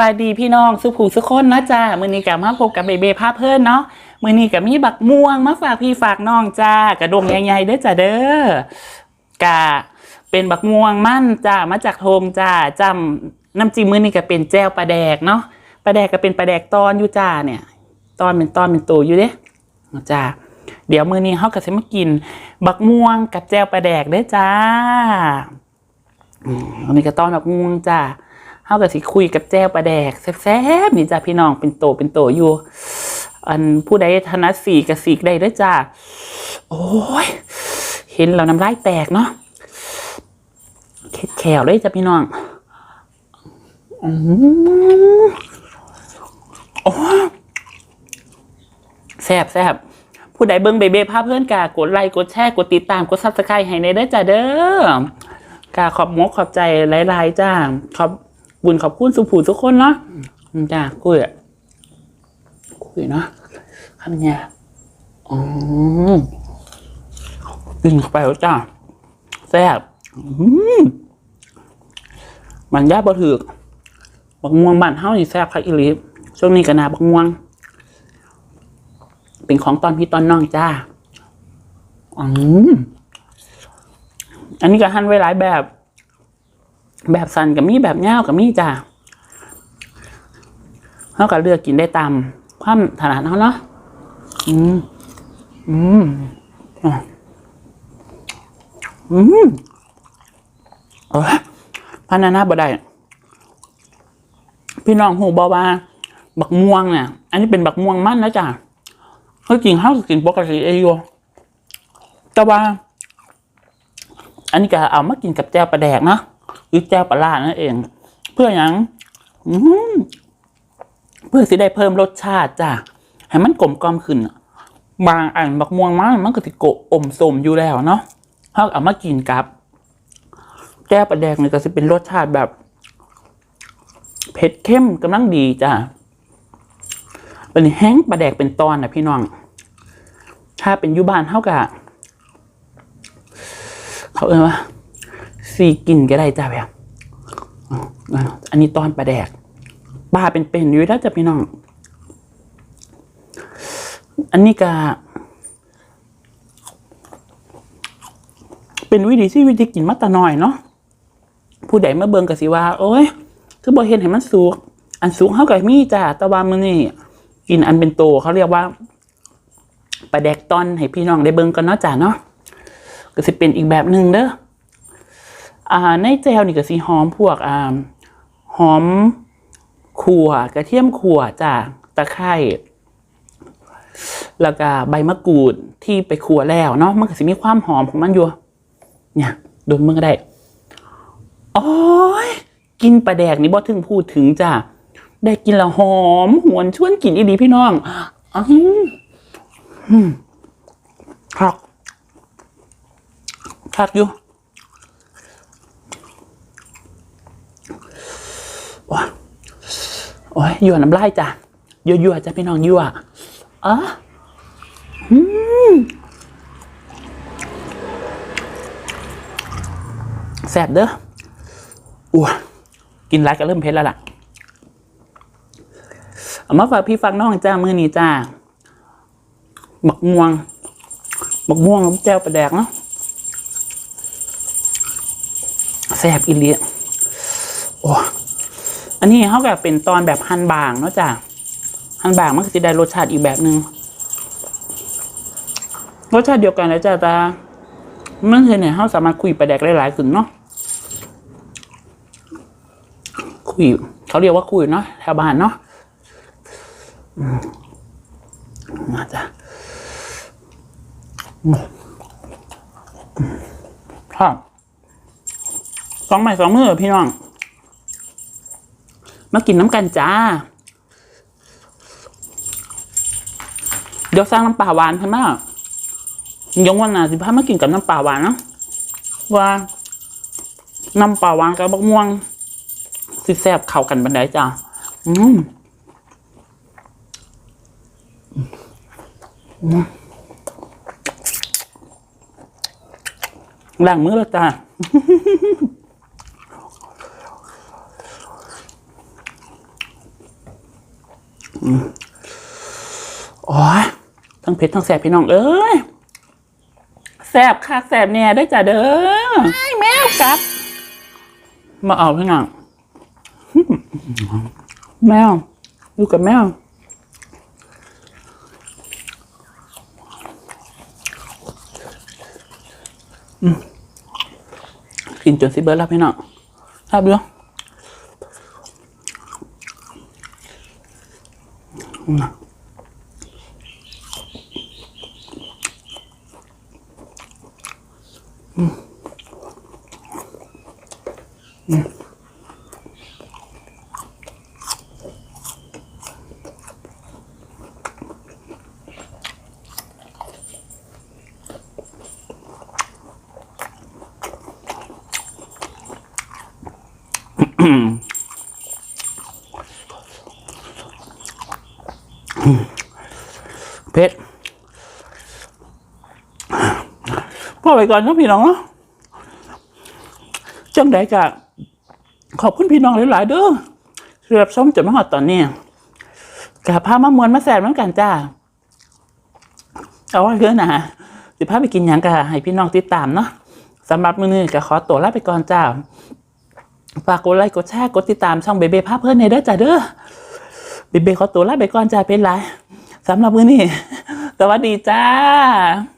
บายดีพี่น้องสุผูสุขคนนะจ้ามือนี้กับมาพบกับเบเบภาพเพิ่นเนาะมือนี้กับมีบักม่วงมาฝากพี่ฝากน้องจ้ากระดงใหญ่ๆเด้อจ้าเด้อกะเป็นบักม่วงมั่นจ้ามาจากโทงจ้าจำน้ำจิ้มมือนี้ก็เป็นแจ่วปลาแดกเนาะปลาแดกก็เป็นปลาแดกตอนอยู่จ้าเนี่ย ตอนเป็นตอนเป็นตัวอยู่เด้จ้าเดี๋ยวมือนี้เขาก็จะมากิน บักม่วงกับแจ่วปลาแดกเด้อจ้าอืมอันนี้ก็ตอนแบบง่วงจ้า เฮาก็สิคุยกับแจ้วปลาแดกแซ่บๆนี่จ้าพี่น้องเป็นโตเป็นโตอยู่ อันผู้ใดถนัดสีกับสีได้ด้จ้าโอ้ยเห็นแล้วน้ำลายแตกเนาะเข็ดแขวเลยจ้าพี่น้องอืมโอ้แซ่บแซ่บผู้ใดเบิ่งเบเบ้ภาพเพื่อนกากดไลค์กดแชร์กดติดตามกดซับสไครต์ให้ในเด้อจ้าเด้อกาขอบมกขอบใจหลายๆจ้าขอบ บุญขอบคุณสุผูทุกคนเนาะจ้าคุยอะคุยเนาะคำเนี่ยอืมกินเข้าไปแล้วจ้าแซ่บมันยาบ่ถือกบักม่วงบ้านเฮานี่แซ่บคักอีหลีช่วงนี้ก็นาบักม่วง เป็นของตอนพี่ตอนน้องจ้าอืมอันนี้ก็หั่นไว้หลายแบบ แบบสั้นกับมีแบบยาวกับมีจ้าเขาก็เลือกกินได้ตามความถนัดเขาเนาะ อืม อืมอะอืมเออพันานาบ่ได้ พี่น้องหูบอว่าบักม่วงเนี่ย อันนี้เป็นบักม่วงมั่นนะจ้ะเขาจริงเขากินปกติเองอยู่แต่ว่า อันนี้ก็เอามากินกับแจ่วปลาแดกเนาะ หรือแจ่วปลาล่านั่นเอง เพื่ออย่างเพื่อสิได้เพิ่มรสชาติจ้ะให้มันกลมกล่อมขึ้นบางอันบักม่วงมันมันก็สิโกะอมสมอยู่แล้วเนาะเขาเอามากินกับแจ่วปลาแดกนี่ก็จะเป็นรสชาติแบบ เผ็ดเข้มกำลังดีจ้ะเป็นแห้งปลาแดกเป็นตอนนะพี่น้อง ถ้าเป็นยุบานเท่ากับเขาเอ่ยว่า สีกินก็ได้จ้าแบบอันนี้ตอนปลาแดกปลาเป็นๆอยู่แล้วจะพี่น้อง อันนี้ก็เป็นวิธีที่วิธีกินมาตาน้อยเนาะผู้ใดมาเบิ่งก็สิว่าโอ้ย คือบ่เห็นให้มันสุกอันสุกเฮาก็มีจ้าต่ว่ามื้อนี้กินอันเป็นโตเขาเรียกว่าปลาแดกตอนให้พี่น้องได้เบิ่งกันเนาะจ้าเนาะก็สิเป็นอีกแบบหนึ่งเด้อ อ่าในแจวนี่ก็สิหอมพวกอ่าหอมขั่วกระเทียมขั่วจ้ะตะไคร้แล้วก็ใบมะกรูดที่ไปขั่วแล้วเนาะมันก็สิมีความหอมของมันอยู่เนี่ยดมมันก็ได้โอ้ยกินปลาแดกนี่บ่ถึงพูดถึงจ้ะได้กินแล้วหอมหวนชวนกินอีดีพี่น้องอืมครับคักอยู่ว้า โอ้ยยั่วน้ำลายจ้ะยั่วยั่วๆจ้ะพี่น้องยั่วอะอืมแซ่บเด้ออ้วกินไรก็เริ่มเผ็ดแล้วล่ะเอามาฝากพี่ฝากน้องจ้ามือนี้จ้าบักม่วงบักม่วงน้ำแจ่วปลาแดกเนาะแซ่บอีเลียโอ้ อันนี้เขาแบบเป็นตอนแบบหั่นบางเนาะจ้ะหั่นบางมันก็จะได้รสชาติอีกแบบหนึ่งรสชาติเดียวกันเลยจ้ะตามันเห็นเนี่ยเขาสามารถคุยประแดกหลายๆขึ้นเนาะคุยเขาเรียกว่าคุยเนาะแถวบ้านเนาะมาจ้ะครับสองไม้สองมือพี่น้อง มากินน้ำกันจ้า เดี๋ยวสร้างน้ำปลาหวานใช่ไหมยงวันหนาสิพามากินกับน้ำปลาหวานนะว่าน้ำปลาหวานกับบักม่วง สิแซ่บเข้ากันบันไดจ้าอืมอืมล้างมือแล้วจ้า อืมโอ้ยทั้งเผ็ดทั้งแสบพี่น้อง เอ้ยแสบค่ะแสบเนี่ยได้จ้ะเด้อไอ้แมวกัด มาเอาพี่น้องแมวอยู่กับแมวกินจนสิเบิร์ดแล้วพี่น้องทราบอยู่ อืมอืมอืม เผ็ดพ่อไปก่อนนะพี่น้องเนาะจังใดกะขอบคุณพี่น้องหลาย ๆ เด้อที่รับชมจนมาหอดตอนนี้กะพามามวนมาแสบเหมือนกันจ้าเอาว่าเรื่องนะสิพาไปกินหยังกะให้พี่น้องติดตามเนาะสำหรับมือนี้ก็ขอตัวลาไปก่อนจ้าฝากกดไลค์กดแชร์กดติดตามช่องเบเบ้ภาพเพื่อนในเด้อจ้าเด้อเบเบ้ขอตัวลาไปก่อนจ้าเป็นไร สำหรับมื้อนี้ สวัสดีจ้า